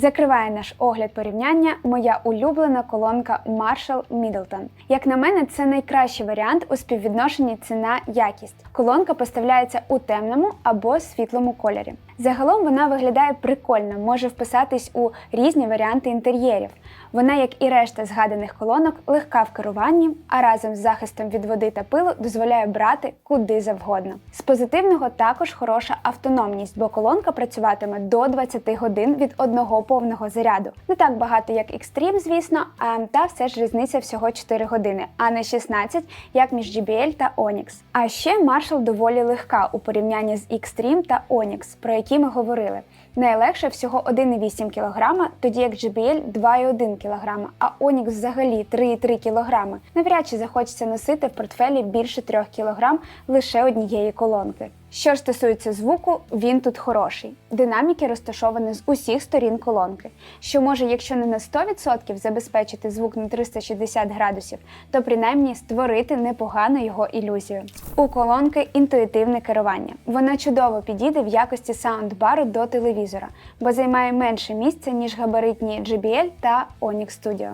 Закриває наш огляд порівняння моя улюблена колонка Marshall Middleton. Як на мене, це найкращий варіант у співвідношенні ціна-якість. Колонка поставляється у темному або світлому кольорі. Загалом вона виглядає прикольно, може вписатись у різні варіанти інтер'єрів. Вона, як і решта згаданих колонок, легка в керуванні, а разом з захистом від води та пилу дозволяє брати куди завгодно. З позитивного також хороша автономність, бо колонка працюватиме до 20 годин від одного повного заряду. Не так багато, як Extreme, звісно, та все ж різниця всього 4 години, а не 16, як між JBL та Onyx. А ще Marshall доволі легка у порівнянні з Extreme та Onyx, про які ми говорили. Найлегше всього 1,8 кг, тоді як JBL 2,1 кг, а Onyx взагалі 3,3 кг. Навряд чи захочеться носити в портфелі більше 3 кг лише однієї колонки. Що ж стосується звуку, він тут хороший. Динаміки розташовані з усіх сторін колонки, що може, якщо не на 100% забезпечити звук на 360 градусів, то принаймні створити непогану його ілюзію. У колонки інтуїтивне керування. Вона чудово підійде в якості саундбару до телевізора, бо займає менше місця, ніж габаритні JBL та Onyx Studio.